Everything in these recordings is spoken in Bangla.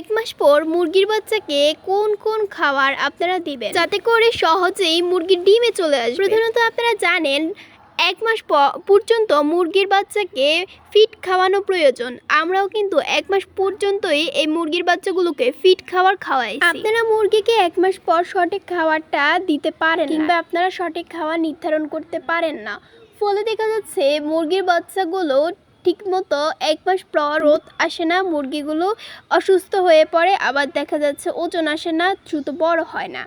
এক মাস পর মুরগির বাচ্চাকে কোন কোন খাবার আপনারা দিবেন? যাতে করে সহজেই মুরগির ডিমে চলে আসবে। প্রধানত আপনারা জানেন, এক মাস পর্যন্ত মুরগির বাচ্চাকে ফিট খাওয়ানো প্রয়োজন। আমরাও কিন্তু এক মাস পর্যন্তই এই মুরগির বাচ্চাগুলোকে ফিট খাবার খাওয়াই আপনারা মুরগিকে এক মাস পর সঠিক খাবারটা দিতে পারেন কিংবা আপনারা সঠিক খাবার নির্ধারণ করতে পারেন না। ফলে দেখা যাচ্ছে মুরগির বাচ্চাগুলো ঠিকমতো এক মাস পর রোদ আসে না, মুরগিগুলো অসুস্থ হয়ে পড়ে, আবার দেখা যাচ্ছে ওজন আসে না, দ্রুত বড় হয় না।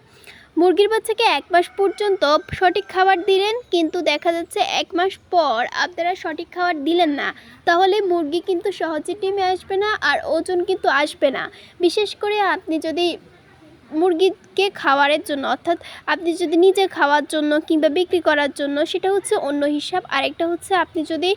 মুরগির বাচ্চাকে এক মাস পর্যন্ত সঠিক খাবার দিলেন, কিন্তু দেখা যাচ্ছে এক মাস পর আপনারা সঠিক খাবার দিলেন না। তাহলে মুরগি কিন্তু সহজে টিমে আসবে না আর ওজন কিন্তু আসবে না। বিশেষ করে আপনি যদি মুরগিকে খাওয়ারের জন্য অর্থাৎ আপনি যদি নিজে খাওয়ার জন্য কিংবা বিক্রি করার জন্য সেটা হচ্ছে অন্য হিসাব। আরেকটা হচ্ছে আপনি যদি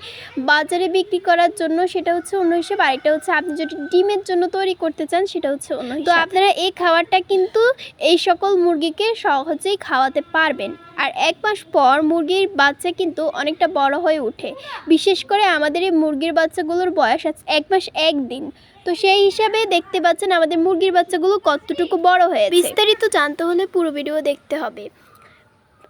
বাজারে বিক্রি করার জন্য সেটা হচ্ছে অন্য হিসাব। আরেকটা হচ্ছে আপনি যদি ডিমের জন্য তৈরি করতে চান সেটা হচ্ছে অন্য তো আপনারা এই খাবারটা কিন্তু এই সকল মুরগিকে সহজেই খাওয়াতে পারবেন। আর এক মাস পর মুরগির বাচ্চা কিন্তু অনেকটা বড় হয়ে ওঠে। বিশেষ করে আমাদের এই মুরগির বাচ্চাগুলোর বয়স আছে এক মাস একদিন তো সেই হিসাবে দেখতে পাচ্ছেন আমাদের মুরগির বাচ্চাগুলো কতটুকু বড় হয়ে বিস্তারিত জানতে হলে পুরো ভিডিও দেখতে হবে।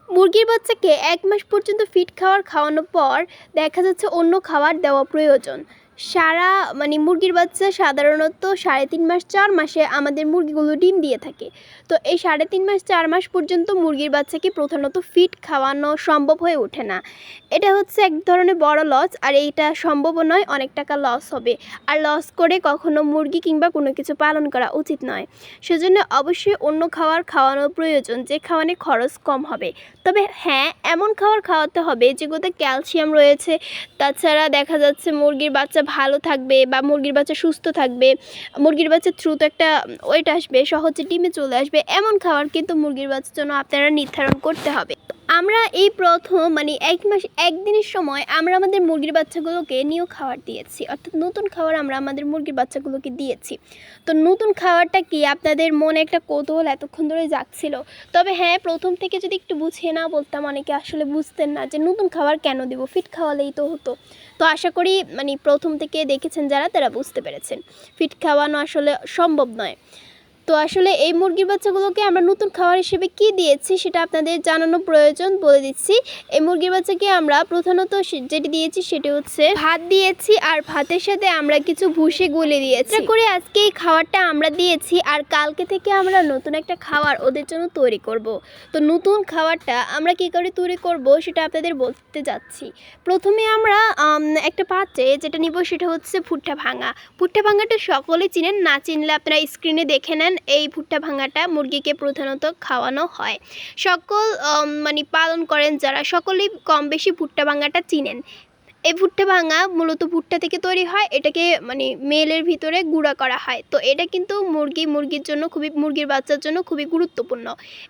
মুরগির বাচ্চাকে এক মাস পর্যন্ত ফিট খাবার খাওয়ানোর পর দেখা যাচ্ছে অন্য খাবার দেওয়া প্রয়োজন। সারা মানে মুরগির বাচ্চা সাধারণত সাড়ে তিন মাস, চার মাসে আমাদের মুরগিগুলো ডিম দিয়ে থাকে। তো এই সাড়ে তিন মাস, চার মাস পর্যন্ত মুরগির বাচ্চাকে প্রধানত ফিট খাওয়ানো সম্ভব হয়ে ওঠে না। এটা হচ্ছে এক ধরনের বড় লস আর এইটা সম্ভবও নয়, অনেক টাকা লস হবে। আর লস করে কখনো মুরগি কিংবা কোনো কিছু পালন করা উচিত নয়। সেজন্য অবশ্যই অন্য খাবার খাওয়ানো প্রয়োজন, যে খাওয়ানে খরচ কম হবে। তবে হ্যাঁ এমন খাবার খাওয়াতে হবে যেগুলোতে ক্যালসিয়াম রয়েছে। তাছাড়া দেখা যাচ্ছে মুরগির বাচ্চা ভালো থাকবে বা মুরগির বাচ্চা সুস্থ থাকবে, মুরগির বাচ্চা থ্রুত একটা ওয়েট আসবে, সহজে ডিমে চলে আসবে, এমন খাবার কিন্তু মুরগির বাচ্চার জন্য আপনারা নির্ধারণ করতে হবে। আমরা এই প্রথম মানে এক মাস, একদিনের সময় আমরা আমাদের মুরগির বাচ্চাগুলোকে নিউ খাবার দিয়েছি। অর্থাৎ নতুন খাবার আমরা আমাদের মুরগির বাচ্চাগুলোকে দিয়েছি। তো নতুন খাবারটা কি আপনাদের মনে একটা কৌতূহল এতক্ষণ ধরে যাচ্ছিল তবে হ্যাঁ প্রথম থেকে যদি একটু বুঝিয়ে না বলতাম, অনেকে আসলে বুঝতেন না যে নতুন খাবার কেন দেবো? ফিট খাওয়ালেই তো হতো। তো আশা করি মানে প্রথম থেকে দেখেছেন যারা, তারা বুঝতে পেরেছেন। ফিট খাওয়ানো আসলে সম্ভব নয়। তো আসলে এই মুরগির বাচ্চাগুলোকে আমরা নতুন খাবার হিসেবে কি দিয়েছি সেটা আপনাদের জানানো প্রয়োজন বলে দিচ্ছি। এই মুরগির বাচ্চাকে আমরা প্রধানত যেটি দিয়েছি সেটি হচ্ছে ভাত দিয়েছি আর ভাতের সাথে আমরা কিছু ভুসে গুলে দিয়েছি। করে আজকে এই খাবারটা আমরা দিয়েছি আর কালকে থেকে আমরা নতুন একটা খাবার ওদের জন্য তৈরি করব। তো নতুন খাবারটা আমরা কী করে তৈরি করব সেটা আপনাদের বলতে যাচ্ছি। প্রথমে আমরা একটা পাত্রে যেটা নিব সেটা হচ্ছে ভুট্টা ভাঙা। ভুট্টা ভাঙাটা সকলে চিনেন, না চিনলে আপনারা স্ক্রিনে দেখে নেন। এই ভুট্টা ভাঙাটা মুরগিকে প্রধানত খাওয়ানো হয়। সকল মানে পালন করেন যারা, সকলেই কম বেশি ভুট্টা ভাঙাটা চিনেন। এই ভুট্টা ভাঙা মূলত ভুট্টা থেকে তৈরি হয়, এটাকে মানে মেলের ভিতরে গুঁড়া করা হয়। তো এটা কিন্তু মুরগি, মুরগির জন্য খুবই, মুরগির বাচ্চার জন্য খুবই গুরুত্বপূর্ণ।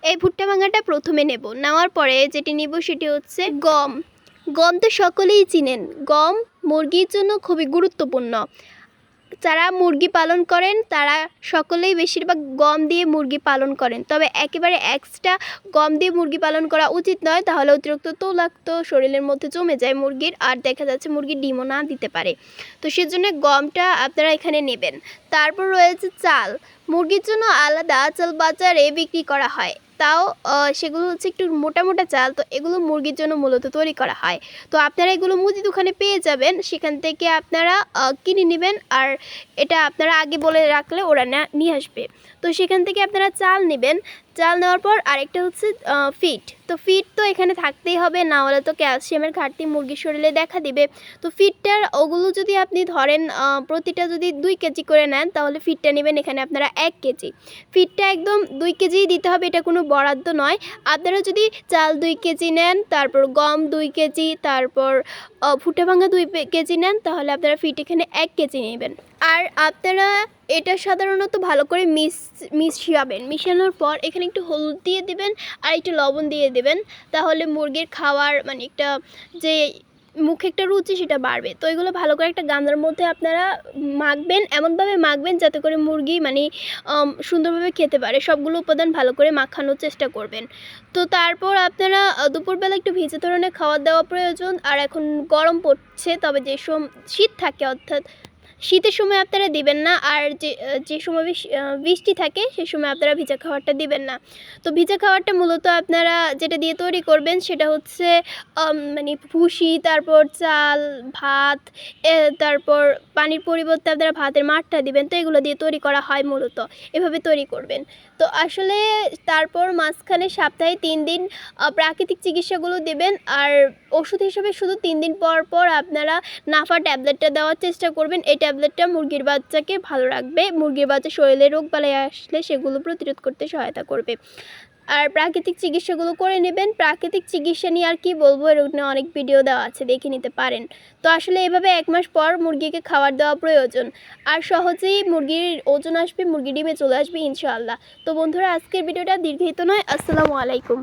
এই ভুট্টা ভাঙাটা প্রথমে নেব। নেওয়ার পরে যেটি নিব সেটি হচ্ছে গম। গম তো সকলেই চিনেন। গম মুরগির জন্য খুবই গুরুত্বপূর্ণ। যারা মুরগি পালন করেন, তারা সকলেই বেশিরভাগ গম দিয়ে মুরগি পালন করেন। তবে একেবারে এক্সট্রা গম দিয়ে মুরগি পালন করা উচিত নয়, তাহলে অতিরিক্ত তৈলাক্ত শরীরের মধ্যে জমে যায় মুরগির, আর দেখা যাচ্ছে মুরগির ডিমও না দিতে পারে। তো সেজন্য গমটা আপনারা এখানে নেবেন। তারপর রয়েছে চাল। মুরগির জন্য আলাদা চাল বাজারে বিক্রি করা হয়। তাও সেগুলো হচ্ছে একটু মোটা মোটা চাল, তো এগুলো মুরগির জন্য মূলত তৈরি করা হয়। তো আপনারা এগুলো মুদি দোকানে পেয়ে যাবেন, সেখান থেকে আপনারা কিনে নেবেন, আর এটা আপনারা আগে বলে রাখলে ওরা নিয়ে আসবে। তো সেখান থেকে আপনারা চাল নেবেন চাল নেওয়ার পর আরেকটা হচ্ছে ফিট তো ফিট তো এখানে থাকতেই হবে, না হলে তো ক্যালসিয়ামের ঘাটতি মুরগির শরীরে দেখা দিবে। তো ফিটটার ওগুলো যদি আপনি ধরেন প্রতিটা যদি দুই কেজি করে নেন, তাহলে ফিটটা নেবেন এখানে আপনারা এক কেজি। ফিটটা একদম দুই কেজিই দিতে হবে, এটা কোনো বরাদ্দ নয়। আপনারা যদি চাল দুই কেজি নেন, তারপর গম দুই কেজি, তারপর ফুটে ভাঙা দুই কেজি নেন, তাহলে আপনারা ফিট এখানে এক কেজি নেবেন। আর আপনারা এটা সাধারণত ভালো করে মিশ মিশাবেন। মিশানোর পর এখানে একটু হলুদ দিয়ে দিবেন আর একটু লবণ দিয়ে দেবেন। তাহলে মুরগির খাওয়ার মানে একটা যে মুখে একটা রুচি সেটা বাড়বে। তো এগুলো ভালো করে একটা গামলার মধ্যে আপনারা মাখবেন, এমনভাবে মাখবেন যাতে করে মুরগি মানে সুন্দরভাবে খেতে পারে। সবগুলো উপাদান ভালো করে মাখানোর চেষ্টা করবেন। তো তারপর আপনারা দুপুরবেলা একটু ভিজে ধরনের খাবার দেওয়া প্রয়োজন। আর এখন গরম পড়ছে, তবে যে শীত থাকে অর্থাৎ শীতের সময় আপনারা দিবেন না, আর যে যে সময় বৃষ্টি থাকে, সে সময় আপনারা ভিজা খাবারটা দিবেন না। তো ভিজা খাবারটা মূলত আপনারা যেটা দিয়ে তৈরি করবেন, সেটা হচ্ছে মানে ভুসি, তারপর চাল, ভাত তারপর পানির পরিবর্তে আপনারা ভাতের মাঠটা দিবেন, তো এগুলো দিয়ে তৈরি করা হয় মূলত। এভাবে তৈরি করবেন। তো আসলে তারপর মাঝখানে সপ্তাহে তিন দিন প্রাকৃতিক চিকিৎসাগুলো দেবেন, আর ওষুধ হিসেবে শুধু তিন দিন পর পর আপনারা নাফা ট্যাবলেটটা দেওয়ার চেষ্টা করবেন এই ট্যাবলেটটা মুরগির বাচ্চাকে ভালো রাখবে। মুরগির বাচ্চা শরীরে রোগ বালাই আসলে সেগুলো প্রতিরোধ করতে সহায়তা করবে। আর প্রাকৃতিক চিকিৎসাগুলো করে নেবেন। প্রাকৃতিক চিকিৎসা নিয়ে আর কি বলব, এর নিয়ে অনেক ভিডিও দেওয়া আছে, দেখে নিতে পারেন। তো আসলে এভাবে এক মাস পর মুরগিকে খাবার দেওয়া প্রয়োজন। আর সহজেই মুরগির ওজন আসবে, মুরগি ডিমে চলে আসবে, ইনশাআল্লাহ। তো বন্ধুরা, আজকের ভিডিওটা দীর্ঘিত নয়। আসসালামু আলাইকুম।